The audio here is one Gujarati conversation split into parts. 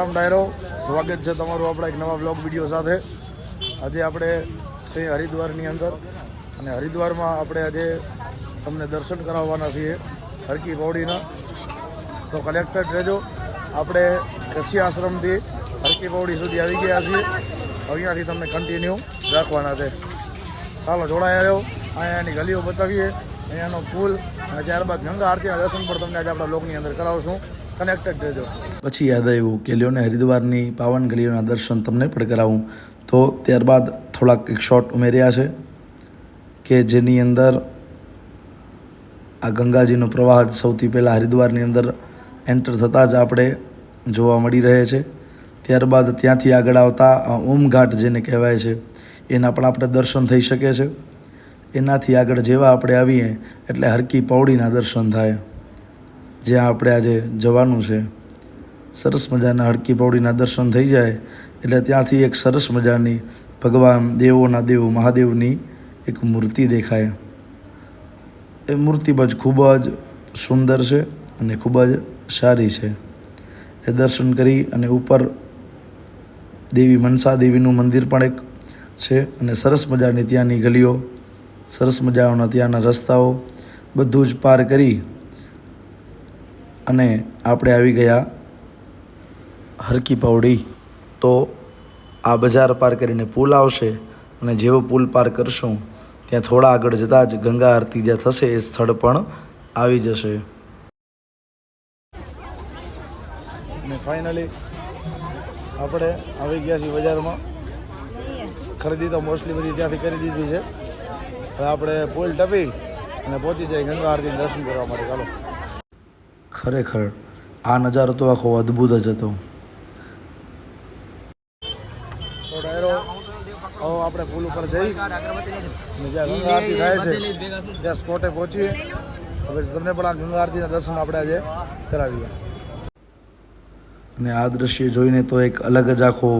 રામ ડાયરો. સ્વાગત છે તમારું આપણા એક નવા બ્લોગ વીડિયો સાથે. આજે આપણે છે હરિદ્વારની અંદર. અને હરિદ્વારમાં આપણે આજે તમને દર્શન કરાવવાના છીએ હરકી પૌડીના તો કલેક્ટર રહેજો. આપણે કચ્છી આશ્રમથી હરકી પૌડી સુધી આવી ગયા છીએ. અહીંયાથી તમને કન્ટિન્યુ રાખવાના છે. ચાલો જોડાયા રહ્યો અહીંયાની ગલીઓ બતાવીએ. અહીંયાનો પુલ અને ત્યારબાદ ગંગા આરતીના દર્શન પણ તમને આજે આપણા બ્લોગની અંદર કરાવશું. કનેક્ટેડ રહેજો. પછી યાદ આવ્યું કે લ્યોને હરિદ્વારની પાવન ગલીઓના દર્શન તમને પણ કરાવું. તો ત્યારબાદ થોડાક એક શોટ ઉમેર્યા છે કે જેની અંદર આ ગંગાજીનો પ્રવાહ સૌથી પહેલાં હરિદ્વારની અંદર એન્ટર થતાં જ આપણે જોવા મળી રહે છે. ત્યારબાદ ત્યાંથી આગળ આવતા ઓમઘાટ જેને કહેવાય છે, એના પણ આપણે દર્શન થઈ શકે છે. એનાથી આગળ જેવા આપણે આવીએ એટલે હરકી પૌડીના દર્શન થાય. જ્યાં આપણે આજે જવાનું છે. સરસ મજાના હડકી પૌડીના દર્શન થઈ જાય એટલે ત્યાંથી એક સરસ મજાની ભગવાન દેવોના દેવ મહાદેવની એક મૂર્તિ દેખાય. એ મૂર્તિ બજ ખૂબ જ સુંદર છે અને ખૂબ જ સારી છે. એ દર્શન કરી અને ઉપર દેવી મનસા દેવીનું મંદિર પણ એક છે અને સરસ મજાની ત્યાંની ગલીઓ, સરસ મજાના ત્યાંના રસ્તાઓ બધું જ પાર કરી અને આપણે આવી ગયા હરકી પૌડી તો આ બજાર પાર કરીને પુલ આવશે અને જેવો પુલ પાર કરશું, ત્યાં થોડા આગળ જતાં જ ગંગા આરતી જ્યાં થશે એ સ્થળ પણ આવી જશે. અને ફાઇનલી આપણે આવી ગયા છીએ બજારમાં. ખરીદી તો મોસ્ટલી બધી ત્યાંથી કરી દીધી છે. હવે આપણે પુલ ટપી અને પહોંચી જાય ગંગા આરતી દર્શન કરવા માટે. ચાલો. ખરેખર આ નજારો તો આખો અદ્ભુત જ હતો. આપણે પુલ ઉપર જઈ. જ્યાં ગંગા આરતી થાય છે. ત્યાં સ્પોટે પહોંચીએ હવે તમને પણ આ ગંગા આરતીના દર્શન આપણે આજે કરાવીએ. અને આ દ્રશ્ય જોઈને તો એક અલગ જ આખો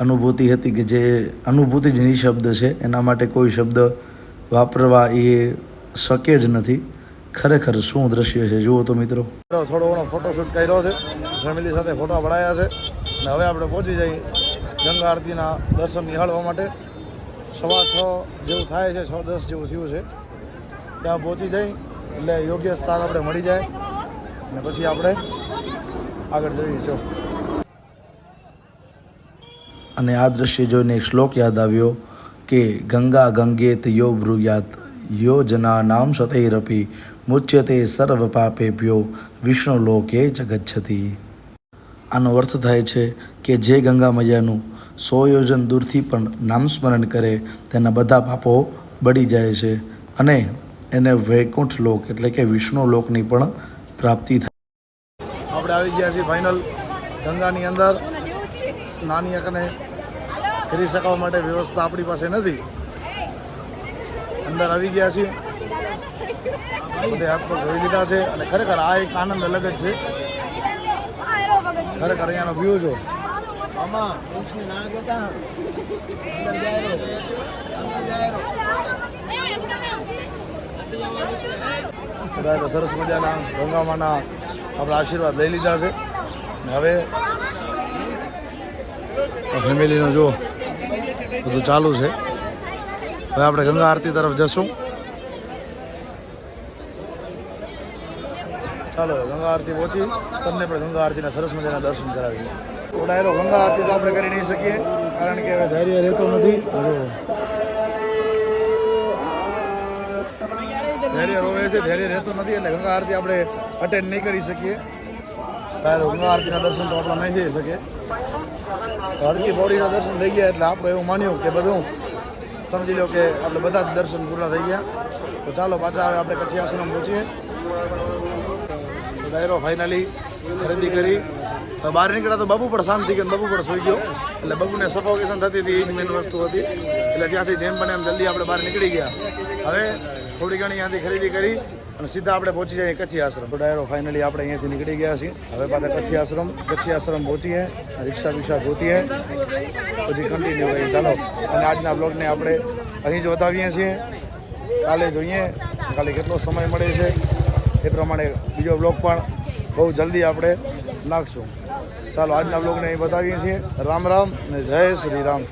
અનુભૂતિ હતી કે જે અનુભૂતિ જ નિશબ્દ છે. એના માટે કોઈ શબ્દ વાપરવા એ શક્ય જ નથી. ખરેખર શું દ્રશ્ય છે? જુઓ તો મિત્રો. થોડો ઘણો ફોટોશૂટ કર્યો છે. ફેમિલી સાથે ફોટા પડાયા છે. અને હવે આપણે પહોંચી જઈએ ગંગા આરતીના દર્શન નિહાળવા માટે. સવા છ જેવું થાય છે છ દસ જેવું થયું છે. ત્યાં પહોંચી જઈ એટલે યોગ્ય સ્થાન આપણે મળી જાય. અને પછી આપણે આગળ જઈએ. છો અને આ દ્રશ્ય જોઈને એક શ્લોક યાદ આવ્યો કે ગંગા ગંગેત યો બ્રુયાત યો જના નામ સતૈરપી મુચ્યતે સર્વ પાપેભ્યો વિષ્ણુ લોકે જગચ્છતિ આનો અર્થ થાય છે કે જે ગંગા મૈયાનું સો યોજન દૂરથી પણ નામસ્મરણ કરે, તેના બધા પાપો બળી જાય છે અને એને વૈકુંઠ લોક એટલે કે વિષ્ણુ લોકની પણ પ્રાપ્તિ થાય આપણે આવી ગયા છીએ ફાઇનલ ગંગાની અંદર. સ્નાની અને કરી શકવા માટે વ્યવસ્થા આપણી પાસે નથી. અંદર આવી ગયા છીએ. બધે આપતો જોઈ લીધા છે અને ખરેખર આ એક આનંદ અલગ જ છે. ખરેખર અહીંયાનો વ્યૂ જો. બધા તો સરસ મજાના ગંગામાના આપણા આશીર્વાદ લઈ લીધા છે. હવે ફેમિલીનો જો બધું ચાલુ છે. હવે આપણે ગંગા આરતી તરફ જશું. ચાલો ગંગા આરતી પહોંચી. તમને પણ ગંગા આરતીના સરસ મજાના દર્શન કરાવીએ. ડાયરો ગંગા આરતી તો આપણે કરી નહીં શકીએ, કારણ કે હવે ધૈર્ય રહેતો નથી. ધૈર્ય રોવે છે ધૈર્ય રહેતો નથી, એટલે ગંગા આરતી આપણે અટેન્ડ નહીં કરી શકીએ. ત્યારે ગંગા આરતીના દર્શન તો આપણા નહીં થઈ શકે. હરકી પૌડીના દર્શન થઈ ગયા, એટલે આપણે એવું માન્યું કે બધું સમજી લો કે આપણે બધા જ દર્શન પૂરા થઈ ગયા. તો ચાલો પાછા હવે આપણે કચ્છી આશ્રમ પહોંચીએ. ડાયરો ફાઇનલી ખરીદી કરી. તો બહાર નીકળ્યા તો બાબુ પણ શાંત થઈ ગયો બાબુ પણ સૂઈ ગયો. એટલે બાબુને સફોકેશન થતી હતી એ જ મેન વસ્તુ હતી. એટલે ત્યાંથી જેમ બને એમ જલ્દી આપણે બહાર નીકળી ગયા. હવે થોડી ઘણી ત્યાંથી ખરીદી કરી અને સીધા આપણે પહોંચી જઈએ કચ્છી આશ્રમ. ડાયરો ફાઇનલી આપણે અહીંયાથી નીકળી ગયા છીએ. હવે પાછા કચ્છી આશ્રમ કચ્છી આશ્રમ પહોંચીએ, રિક્ષા બિક્ષા ગોતીએ. પછી કન્ટિન્યુ કરીએ. ચાલો, અને આજના બ્લોગને આપણે અહીં જ વધાવીએ છીએ. કાલે જોઈએ, કાલે કેટલો સમય મળે છે એ પ્રમાણે બીજો બ્લોગ પણ બહુ જલ્દી આપણે નાખશું. ચાલો આજના બ્લોગને અહીં બતાવીએ છીએ. રામ રામ અને જય શ્રી રામ.